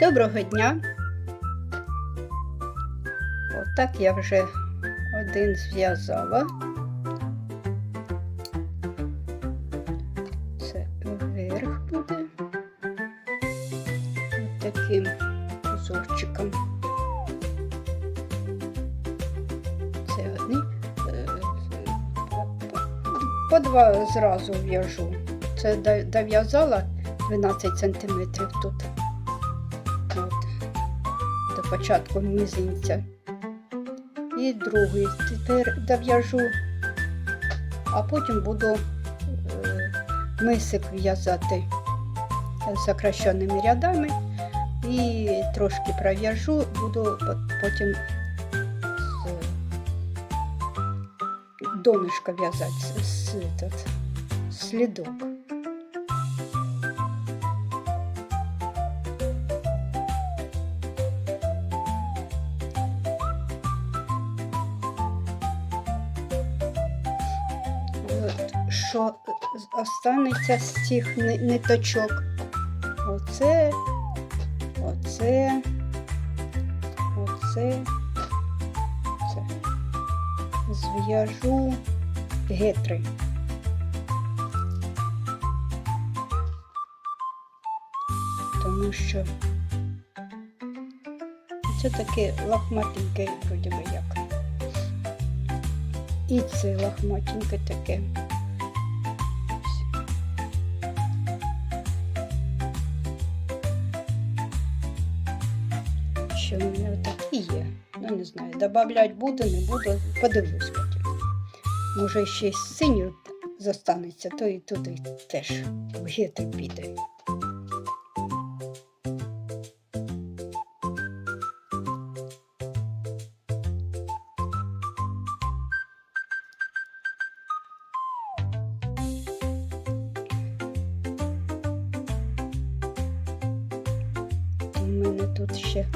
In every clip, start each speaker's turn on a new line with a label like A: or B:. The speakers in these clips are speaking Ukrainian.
A: Доброго дня! Отак я вже один зв'язала. Це вверх буде. Ось таким узорчиком. Це один е, По два зразу в'яжу. Це дов'язала 12 сантиметрів тут тут до початку мізинця. І другий тепер дов'яжу, а потім буду е, мисик в'язати сокращеними рядами. І трошки пров'яжу, буду потім донышко в'язати з, з, з, з, з, з, з, з, з, з, з, з, з, з, що е, останеться з цих ниточок. Оце, оце, оце, оце. Зв'яжу гетри. Тому що це таке лохматеньке, вроді би як. І це лохматеньке таке. що в мене такі є. Ну, не знаю, додавати буду, не буду, подивлюсь потім. Може, ще й синій зостанеться, то і туди теж вгетик піде. У мене тут ще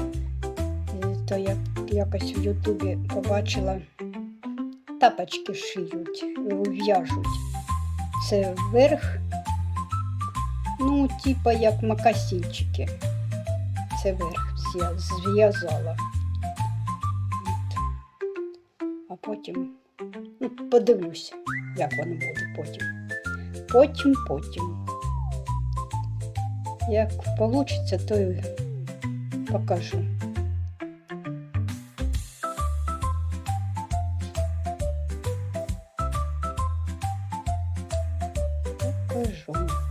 A: то я якось в Ютубі побачила, тапочки шиють, в'яжуть. Це вверх, ну, типа як макасінчики. Це верх зв'язала. А потім ну, подивлюсь, як воно буде потім. Потім, потім. Як вийде, то й покажу. Beijo.